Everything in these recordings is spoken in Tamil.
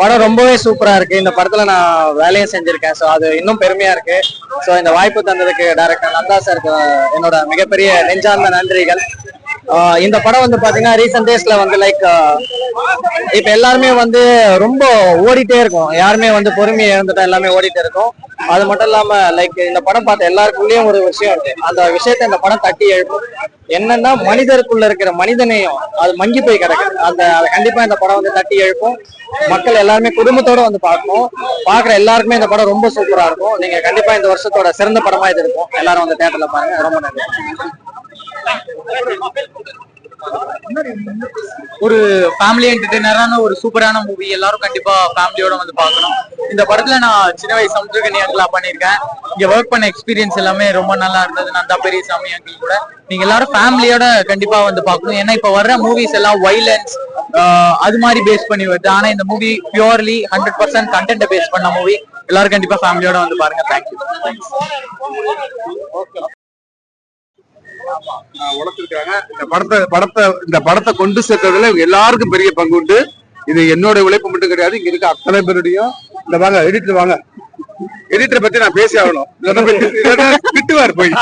படம் ரொம்பவே சூப்பரா இருக்கு. இந்த படத்துல நான் வேலையும் செஞ்சிருக்கேன். ஸோ அது இன்னும் பெருமையா இருக்கு. ஸோ இந்த வாய்ப்பு தந்ததுக்கு டைரக்டர் நந்தா சாருக்கு என்னோட மிகப்பெரிய நெஞ்சார்ந்த நன்றிகள். இந்த படம் வந்து பாத்தீங்கன்னா ரீசன்ட் டேஸ்ல வந்து லைக் இப்ப எல்லாருமே வந்து ரொம்ப ஓடிட்டே இருக்கும். யாருமே வந்து பொறுமையை இழந்துட்டா எல்லாமே ஓடிட்டே இருக்கும். அது மட்டும் இல்லாம லைக் இந்த படம் பார்த்த எல்லாருக்குள்ளேயும் ஒரு விஷயம் இருக்கு. அந்த விஷயத்தை இந்த படம் தட்டி எழுப்பும். என்னன்னா மனிதருக்குள்ள இருக்கிற மனிதனையும் அது மங்கி போய் கிடக்குது அந்த கண்டிப்பா இந்த படம் வந்து தட்டி எழுப்பும். மக்கள் எல்லாருமே குடும்பத்தோட வந்து பார்க்கணும். பாக்குற எல்லாருக்குமே இந்த படம் ரொம்ப சூப்பரா இருக்கும். நீங்க கண்டிப்பா இந்த வருஷத்தோட சிறந்த படமா இது இருக்கும். எல்லாரும் வந்து தேட்டர்ல பாருங்க. ரொம்ப நன்றி. ஒரு ஃபேமிலி என்டர்டைனரான ஒரு சூப்பரான மூவி எல்லாரும் கண்டிப்பா ஃபேமிலியோட வந்து பார்க்கணும். இந்த படத்துல நான் சின்ன வயசு சமுத்திரகனி அங்கிளா பண்ணியிருக்கேன். இங்க ஒர்க் பண்ண எக்ஸ்பீரியன்ஸ் எல்லாமே ரொம்ப நல்லா இருந்தது. நந்தா பெரியசாமி அங்கிள் கூட. நீங்க எல்லாரும் ஃபேமிலியோட கண்டிப்பா வந்து பார்க்கணும். ஏன்னா இப்ப வர்ற மூவிஸ் எல்லாம் வைலன்ஸ் அது மாதிரி பேஸ் பண்ணி வருது. ஆனா இந்த movie purely hundred percent content base பண்ண மூவி எல்லாரும் கண்டிப்பா ஃபேமிலியோட வந்து பாருங்க. தேங்க்யூ உழைச்சிருக்காங்க இந்த படத்தை படத்தை இந்த படத்தை கொண்டு சேர்த்ததுல எல்லாருக்கும் பெரிய பங்கு உண்டு. இது என்னோட உழைப்பு மட்டும் கிடையாது இங்க இருக்க அத்தனை பேருடையும். இந்த வாங்க எடிட்டர் வாங்க. எடிட்டரை பத்தி நான் பேசி ஆகணும். திட்டுவார் போய்.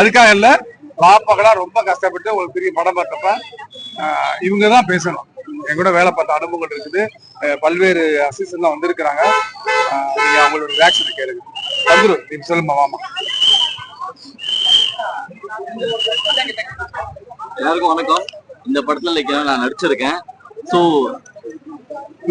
அதுக்காக இல்ல பாப்பாக்கெல்லாம் ரொம்ப கஷ்டப்பட்டு உங்களுக்கு பெரிய படம் பார்த்தப்ப இவங்க தான் பேசணும். என் கூட வேலை பார்த்த அனுபவங்கள் இருக்குது. பல்வேறு அசிஸ்டன்ட் வந்திருக்கிறாங்க. நீங்க அவங்களோட ரியாக்ஷன் கேளுங்க. வந்துரு நீ சொல்லுமா வாமா. எல்லாருக்கும் வணக்கம். இந்த படத்துல லைக் நான் நடிச்சிருக்கேன். ஸோ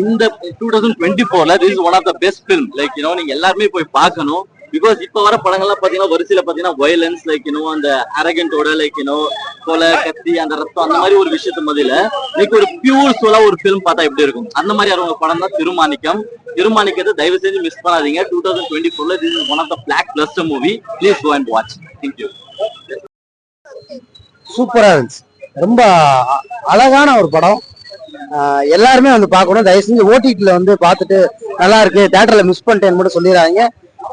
இந்த டூ தௌசண்ட் டுவெண்ட்டி ஃபோர்ல this one of the best film like you know நீங்க எல்லாருமே போய் பார்க்கணும். பிகாஸ் இப்ப வர படங்கள்லாம் பாத்தீங்கன்னா வரிசையில பாத்தீங்கன்னா வயலன்ஸ் லைக் யூனோ அந்த அரகண்டோட லைக் யூனோ கொலை கத்தி அந்த ரத்தம் அந்த மாதிரி ஒரு விஷயத்து மதியில லைக் ஒரு பியூர் சோலா ஒரு ஃபிலிம் பார்த்தா எப்படி இருக்கும்? அந்த மாதிரி அவங்க படம் தான் திருமாணிக்கம். திருமாணிக்கத்தை தயவு செஞ்சு மிஸ் பண்ணாதீங்க. டூ தௌசண்ட் டுவெண்ட்டி ஃபோர்ல this is one of the blockbuster movie please go and watch thank you சூப்பரா இருந்துச்சு. ரொம்ப அழகான ஒரு படம். எல்லாருமே வந்து பார்க்கணும். தயவு செஞ்சு ஓடிடில வந்து பார்த்துட்டு நல்லா இருக்கு. தேட்டர்ல மிஸ் பண்ணிட்டேன்னு மட்டும் சொல்லிடுறாங்க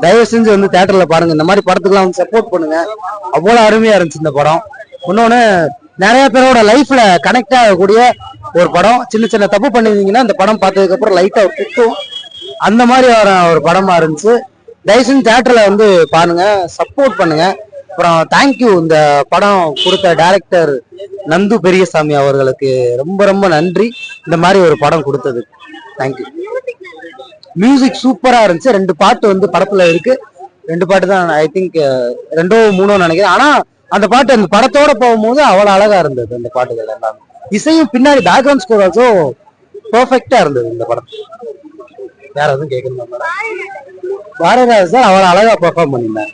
தயவு செஞ்சு வந்து தேட்டர்ல பாருங்க. இந்த மாதிரி படத்துக்குலாம் வந்து சப்போர்ட் பண்ணுங்க. அவ்வளவு அருமையா இருந்துச்சு இந்த படம். இன்னொன்னு நிறைய பேரோட லைஃப்ல கனெக்ட் ஆகக்கூடிய ஒரு படம். சின்ன சின்ன தப்பு பண்ணிருந்தீங்கன்னா இந்த படம் பார்த்ததுக்கு அப்புறம் லைட்டா குத்தும் அந்த மாதிரி வர ஒரு படமா இருந்துச்சு. தயவு செஞ்சு தேட்டர்ல வந்து பாருங்க. சப்போர்ட் பண்ணுங்க. அப்புறம் தேங்க்யூ இந்த படம் கொடுத்த டைரக்டர் நந்து பெரியசாமி அவர்களுக்கு ரொம்ப ரொம்ப நன்றி. இந்த மாதிரி ஒரு படம் கொடுத்தது. தேங்க்யூ மியூசிக் சூப்பரா இருந்துச்சு. ரெண்டு பாட்டு வந்து படத்துல இருக்கு. ரெண்டு பாட்டு தான் ஐ திங்க் ரெண்டோ மூணோ நினைக்கிறேன். ஆனா அந்த பாட்டு அந்த படத்தோட போகும்போது அவ்வளவு அழகா இருந்தது அந்த பாட்டுகள் எல்லாமே. இசையும் பின்னாடி பேக்ரவுண்ட் ஸ்கோர் ஆல்சோ பெர்ஃபெக்டா இருந்தது இந்த படம். வேற எதுவும் கேட்கணும்? பாரதிராஜ் சார் அவ்வளவு அழகா பெர்ஃபார்ம் பண்ணியிருந்தேன்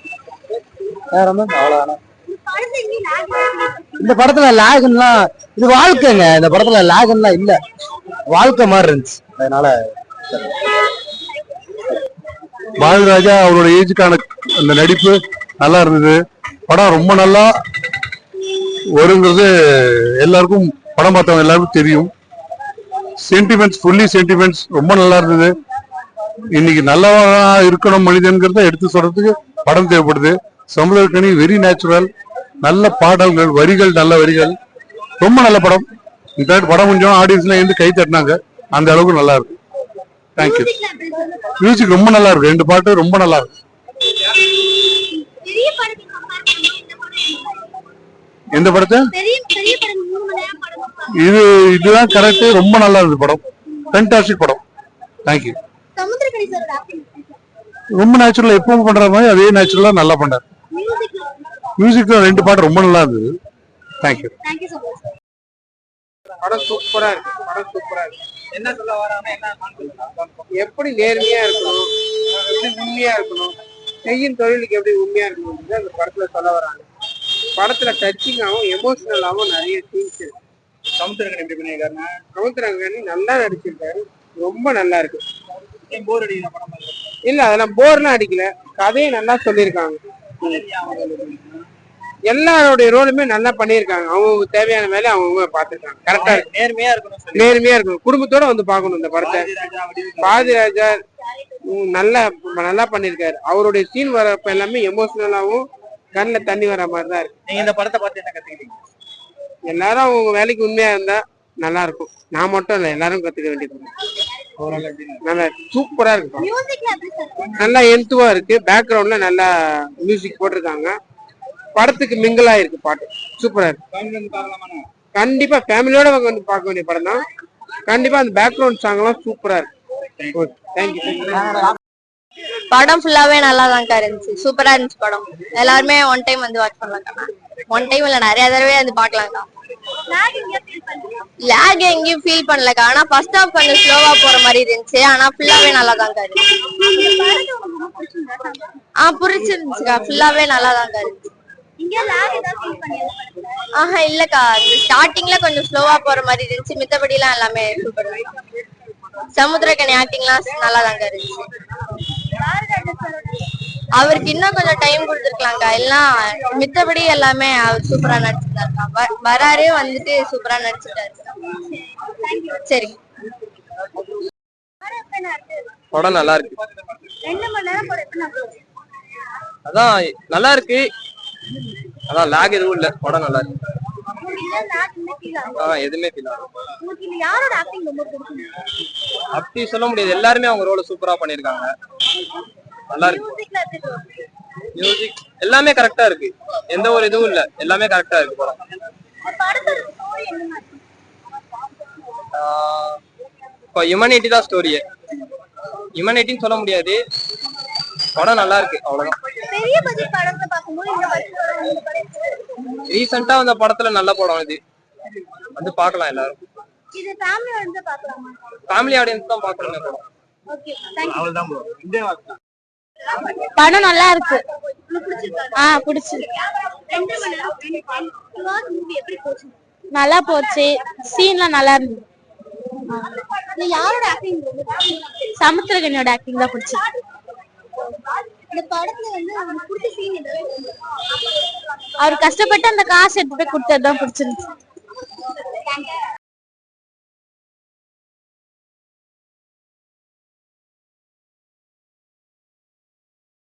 வேற ஒன்றும் அவ்வளவு அழகா இந்த படத்துல லேகுன்னுலாம் இது வாழ்க்கைங்க. இந்த படத்துல லேகுன்னுலாம் இல்ல. வாழ்க்கை மாதிரி இருந்துச்சு. அதனால பாரதிராஜா அவரோட ஏஜுக்கான அந்த நடிப்பு நல்லா இருந்தது. படம் ரொம்ப நல்லா வருங்கிறது எல்லாருக்கும் படம் பார்த்தவங்க எல்லாருக்கும் தெரியும். சென்டிமெண்ட்ஸ் ஃபுல்லி சென்டிமெண்ட்ஸ் ரொம்ப நல்லா இருந்தது. இன்னைக்கு நல்லவனா இருக்கணும் மனிதன்கிறத எடுத்து சொல்றதுக்கு படம் தேவைப்படுது. சமுதிரக்கணி வெரி நேச்சுரல் நல்ல பாடல்கள் வரிகள் நல்ல வரிகள். ரொம்ப நல்ல படம். இன்ஃபேக்ட் படம் கொஞ்சம் ஆடியன்ஸ்ல இருந்து கை தட்டினாங்க. அந்த அளவுக்கு நல்லா இருக்கு. தேங்க்யூ மியூசிக் ரொம்ப நல்லா இருக்கு. ரெண்டு பாட்டு ரொம்ப நல்லா இருக்கு. இந்த? எந்த படத்தை. இது இதுதான் கரெக்ட் ரொம்ப நல்லா இருந்தது படம். ஃபேண்டாஸ்டிக் படம். தேங்க்யூ. ரொம்ப நேச்சுரலா எப்பவும் பண்ற மாதிரி அதே நேச்சுரலா நல்லா ல மியூசிக்ல ரெண்டு பாட்டு ரொம்ப நல்லா இருந்தது. Thank you you. So much. படம் சூப்பரா இருக்கு படம் சூப்பரா இருக்கு. என்ன சொல்ல வராங்க என்ன எப்படி நேர்மையா இருக்கணும் எப்படி உண்மையா இருக்கணும் செய்யும் தொழிலுக்கு எப்படி உண்மையா இருக்கணும் அந்த படத்துல சொல்ல வராங்க. படத்துல டச்சிங்காகவும் எமோஷனலாகவும் நிறைய சீன்ஸ் இருக்கு. சமுத்திரகன் எப்படி பண்ணியிருக்காருன்னா சமுத்திரகனி நல்லா நடிச்சிருக்காரு. ரொம்ப நல்லா இருக்கு. போர் அடிக்கிற படம் இல்ல அதெல்லாம் போர்லாம் அடிக்கல. கதையை நல்லா சொல்லியிருக்காங்க. எல்லாருடைய ரோலுமே நல்லா பண்ணியிருக்காங்க. அவங்க தேவையான வேலையை அவங்க பார்த்துருக்காங்க. கரெக்டா இருக்கு. நேர்மையா இருக்கணும் நேர்மையா இருக்கணும். குடும்பத்தோட வந்து பார்க்கணும் இந்த படத்தை. பாதிராஜா நல்லா நல்லா பண்ணியிருக்காரு. அவருடைய சீன் வரப்ப எல்லாமே எமோஷனலாவும் கண்ணுல தண்ணி வர மாதிரி தான் இருக்கு. நீங்க இந்த படத்தை பார்த்து என்ன கத்துக்கிட்டீங்க? எல்லாரும் அவங்க வேலைக்கு உண்மையா இருந்தா நல்லா இருக்கும். நான் மட்டும் இல்லை எல்லாரும் கத்துக்க வேண்டியது நல்லா சூப்பரா இருக்கு படம். மியூசிக்ல எப்படி சார் நல்லா எந்துவா இருக்கு. பேக்ரவுண்ட்ல நல்லா மியூசிக் போட்டிருக்காங்க. படத்துக்கு மிங்கிள் ஆயிருக்கு பாட்டு. சூப்பரா இருக்கு. கண்டிப்பா ஃபேமிலியோட அவங்க வந்து பார்க்க வேண்டிய படம் தான். கண்டிப்பா அந்த பேக்ரவுண்ட் சாங் எல்லாம் சூப்பரா இருக்கு. தேங்க்யூ படம் ஃபுல்லாவே நல்லா தான்க்கா இருந்துச்சு சூப்பரா இருந்துச்சு படம். எல்லாருமே ஒன் டைம் வந்து வாட்ச் பண்ணலாம்க்கா. ஒன் டைம் இல்ல நிறைய தடவை வந்து பார்க்கலாம்க்கா. லாக் ஃபீல் லேக் எங்கேயும் ஃபீல் பண்ணலக்கா. ஆனா ஃபர்ஸ்ட் ஹாஃப் கொஞ்சம் ஸ்லோவா போற மாதிரி இருந்துச்சு. ஆனா ஃபுல்லாவே நல்லா தான்க்கா இருந்துச்சு. ஆ புரிச்சிருந்துச்சுக்கா. ஃபுல்லாவே நல்லா தான்க்கா இருந்துச்சு. ஆஹா இல்லக்கா. ஸ்டார்டிங்ல கொஞ்சம் ஸ்லோவா போற மாதிரி இருந்துச்சு. மித்தபடி எல்லாம் எல்லாமே சூப்பர் சமுத்திரக்கனி ஆக்டிங்லாம் நல்லா தான்க்கா இருந்துச்சு. அவருக்கு இன்னும் கொஞ்சம் டைம் கொடுத்துருக்கலாம்க்கா. எல்லாம் மித்தபடி எல்லாமே அவர் சூப்பரா நடிச்சிருந்தாருக்கா. வராரு வந்துட்டு சூப்பரா நடிச்சிட்டாரு. சரி. படம் நல்லா இருக்கு. அதான் நல்லா இருக்கு. அதான் லாக் எதுவும் இல்ல. படம் நல்லா இருக்கு. எதுவுமே ஃபீல் ஆகும் அப்படி சொல்ல முடியாது. எல்லாருமே அவங்க ரோல சூப்பரா பண்ணிருக்காங்க நல்லா இருக்கு. மியூசிக் எல்லாமே கரெக்டா இருக்கு. எந்த ஒரு இதுவும் இல்ல. எல்லாமே கரெக்டா இருக்கு படம். இப்போ ஹியூமனிட்டி தான் ஸ்டோரியே ஹியூமனிட்டின்னு சொல்ல முடியாது. படம் நல்லா இருக்கு அவ்வளவுதான். பெரிய பட்ஜெட் படத்தை பார்க்கும்போது இந்த படம்? ரீசெண்டா வந்த படத்துல நல்ல படம் இது. வந்து பார்க்கலாம் எல்லாரும். இது ஃபேமிலியோட இருந்து பார்க்கலாமா? ஃபேமிலி ஆடியன்ஸ் தான் பார்க்கணும் இந்த படம். ஓகே படம் நல்லா இருக்கு. ஆ பிடிச்சிருக்கு. நல்லா போச்சு. சீன்லாம் நல்லா இருந்தது. யாரோட ஆக்டிங்? சமுத்திரகனியோட ஆக்டிங் தான் பிடிச்சிருக்கு இந்த படத்துல வந்து உங்களுக்கு பிடிச்ச சீன் ஏதாவது அவர் கஷ்டப்பட்டு அந்த காசு எடுத்து போய் கொடுத்ததுதான் பிடிச்சிருந்துச்சு.